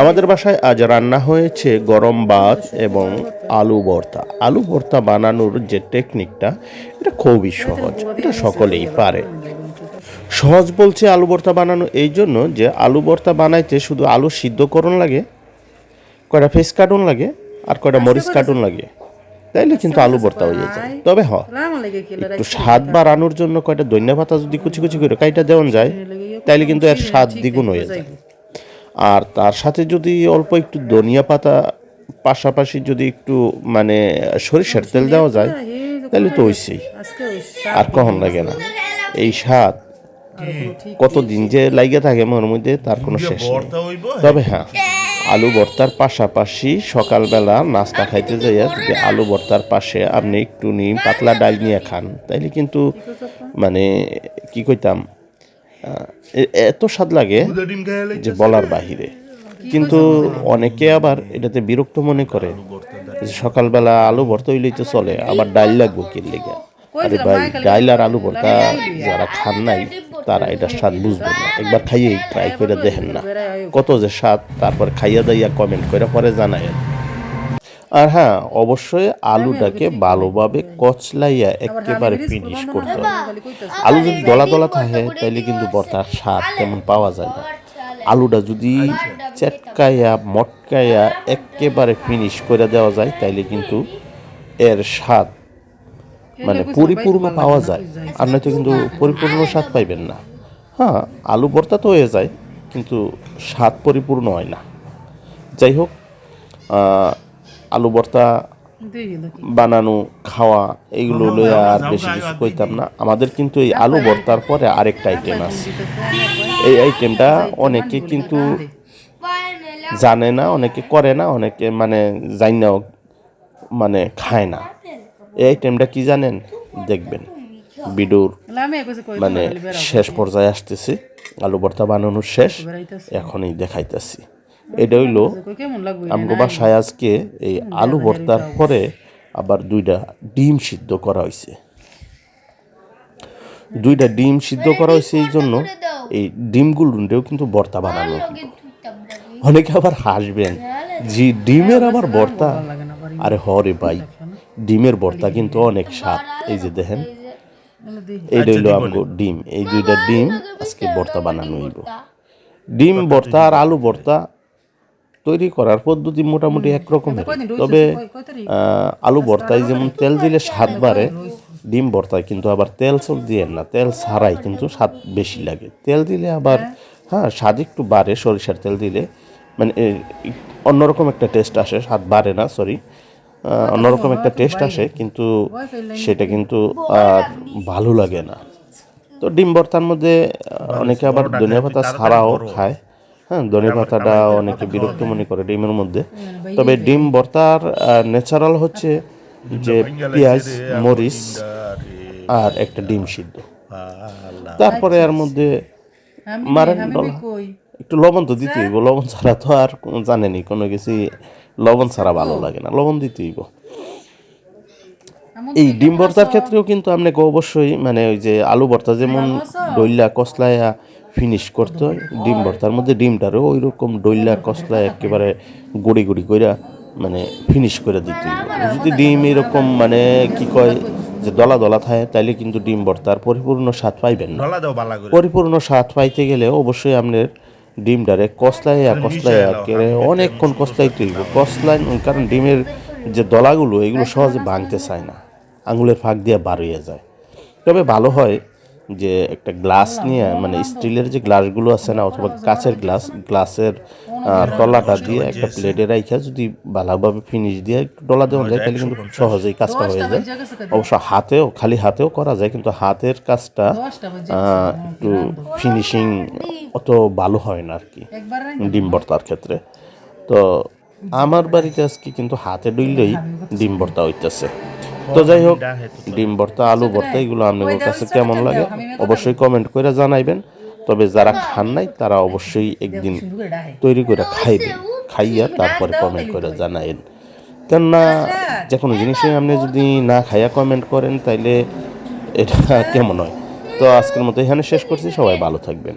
আমাদের বাসায় আজ রান্না হয়েছে গরম ভাত এবং আলু ভর্তা। আলু ভর্তা বানানোর যে টেকনিকটা এটা খুবই সহজ। এটা সকলেই পারে। সহজ বলছে আলু ভর্তা বানানো এই জন্য যে আলু ভর্তা বানাইতে শুধু আলু সিদ্ধ করণ লাগে কয়টা ফেস কার্টুন লাগে আর কয়টা মরিচ কার্টুন লাগে। তাইলে কিন্তু আলু ভর্তা হয়ে যায়। তবে হ একটু স্বাদ বাড়ানোর জন্য কয়টা ধনিয়া পাতা যদি কুচি কুচি করে কাইটা দেওয়া যায় তাইলে কিন্তু এর স্বাদ দ্বিগুণ হয়ে যায়। আর তার সাথে যদি অল্প একটু ধনিয়া পাতা পাশাপাশি যদি একটু মানে সরিষার তেল দেওয়া যায় তাহলে তো হইছেই। আর কখন লাগে না? এই স্বাদ কতদিন যে লাইগে থাকে মনের মধ্যে তার কোনো শেষ নেই। তবে হ্যাঁ আলু ভর্তার পাশাপাশি সকালবেলা নাস্তা খাইতে যাইয়া যদি আলু ভর্তার পাশে আপনি একটু নিম পাতলা ডাল নিয়ে খান তাইলে কিন্তু মানে কি কইতাম? এত স্বাদ লাগে যে বলার বাহিরে। কিন্তু অনেকে আবার এটাতে বিরক্ত মনে করে সকালবেলা আলু ভর্তা হইলেই তো চলে, আবার ডাল লাগবো কি লেগে? আরে ভাই ডাল আর আলু ভর্তা যারা খান নাই, তারা এটা স্বাদ বুঝবে না। একবার খাইয়েই ট্রাই করে দেখেন না। কত যে স্বাদ, তারপর খাইয়া দাইয়া কমেন্ট করে পরে জানায়েন। আর হ্যাঁ অবশ্যই আলুটাকে ভালোভাবে কচলাইয়া একেবারে ফিনিশ করতে হবে। আলু যদি দলা দলা থাকে তাইলে কিন্তু বর্তার স্বাদ তেমন পাওয়া যায় না। আলুটা যদি চেটকাইয়া মটকাইয়া একেবারে ফিনিশ করে দেওয়া যায় তাইলে কিন্তু এর স্বাদ মানে পরিপূর্ণ পাওয়া যায়। আর নয়তো কিন্তু পরিপূর্ণ স্বাদ পাইবেন না। হ্যাঁ আলু ভর্তা তো হয়ে যায় কিন্তু স্বাদ পরিপূর্ণ হয় না। যাই হোক আলু ভর্তা বানানো খাওয়া এগুলো লইয়া আর বেশি কিছু কইতাম না। আমাদের কিন্তু এই আলু ভর্তার পরে আরেকটা আইটেম আছে। এই আইটেমটা অনেকে কিন্তু জানে না অনেকে করে না অনেকে মানে জানি নাও মানে খায় না। এই আইটেমটা কি জানেন? দেখবেন। বিডুর মানে শেষ পর্যায়ে আসতেছি। আলু ভর্তা বানানোর শেষ। এখনই দেখাইতেছি। এটা হইল আমগো বাসায় আজকে এই আলু ভর্তার পরে আবার দুইটা ডিম সিদ্ধ করা হয়েছে দুইটা ডিম সিদ্ধ করা হয়েছে এই জন্য এই ডিমগুলোও কিন্তু ভর্তা বানানো। অনেকে আবার হাসবেন যে ডিমের আবার ভর্তা? আরে হরে ভাই ডিমের ভর্তা কিন্তু অনেক স্বাদ। এই যে দেখেন এইটা হইল আমগো ডিম। এই দুইটা ডিম আজকে ভর্তা বানানো হইব। ডিম ভর্তা আর আলু ভর্তা তৈরি করার পদ্ধতি মোটামুটি একরকমের তবে আলু ভর্তায় যেমন তেল দিলে স্বাদ বাড়ে ডিম ভর্তায় কিন্তু আবার তেল সব দিয়ে না তেল ছাড়াই কিন্তু স্বাদ বেশি লাগে। তেল দিলে আবার হ্যাঁ। স্বাদ একটু বাড়ে সরিষার তেল দিলে। মানে অন্যরকম একটা টেস্ট আসে স্বাদ বাড়ে না সরি অন্যরকম একটা টেস্ট আসে কিন্তু সেটা কিন্তু আর ভালো লাগে না। তো ডিম ভর্তার মধ্যে অনেকে আবার ধনিয়া পাতা ছাড়াও খায়। হ্যাঁ ধনিয়া পাতাটা অনেকে বিরক্ত মনে করে ডিমের মধ্যে। তবে ডিম ভর্তার ন্যাচারাল হচ্ছে যে পেঁয়াজ মরিচ আর একটা ডিম সিদ্ধ। তারপরে এর মধ্যে মারেন একটু লবণ তো দিতেই হইব লবণ ছাড়া তো আর জানেনি কোনো কিছু লবণ ছাড়া ভালো লাগে না লবণ দিতেই হইব। এই ডিম ভর্তার ক্ষেত্রেও কিন্তু আপনাকে অবশ্যই মানে ওই যে আলু ভর্তা যেমন ডইলা কসলায়া ফিনিশ করতে হয় ডিম ভর্তার মধ্যে ডিমটারও ওই রকম ডইলা কসলায় একেবারে গুড়ি গুড়ি কইরা মানে ফিনিশ করে দিতে যদি ডিম এরকম মানে কি কয় যে দলা দলা থাকে তাইলে কিন্তু ডিম ভর্তার পরিপূর্ণ স্বাদ পাইবেন না। পরিপূর্ণ স্বাদ পাইতে গেলে অবশ্যই আপনার ডিমটারে কসলাইয়া কসলাইয়া করে অনেকক্ষণ কসলাইতে হইব কসলাই কারণ ডিমের যে দলাগুলো এগুলো সহজে ভাঙতে চায় না। আঙুলের ফাঁক দিয়ে বার হয়ে যায়। তবে ভালো হয় যে একটা গ্লাস নিয়ে মানে স্টিলের যে গ্লাসগুলো আছে না অথবা কাঁচের গ্লাস গ্লাসের তলাটা দিয়ে একটা প্লেটে রাইখা যদি ভালোভাবে ফিনিশ দিয়ে একটু ডলা দেওয়া যায় তাহলে কিন্তু খুব সহজেই কাজটা হয়ে যায়। অবশ্য হাতেও খালি হাতেও করা যায় কিন্তু হাতের কাজটা একটু ফিনিশিং অত ভালো হয় না আর কি ডিম ভর্তার ক্ষেত্রে। তো আমার বাড়িতে আজকে কিন্তু হাতে ডইলেই ডিম ভর্তা হইতেছে। তো যাই হোক ডিম ভর্তা আলু ভর্তা এগুলো আপনাদের কাছে কেমন লাগে অবশ্যই কমেন্ট করে জানাইবেন। তবে যারা খান নাই তারা অবশ্যই একদিন তৈরি করে খাইবেন খাইয়া তারপরে কমেন্ট করে জানাইন। কেননা যে কোনো জিনিসই আপনি যদি না খাইয়া কমেন্ট করেন তাইলে এটা কেমন হয়? তো আজকের মতো এখানে শেষ করছি। সবাই ভালো থাকবেন।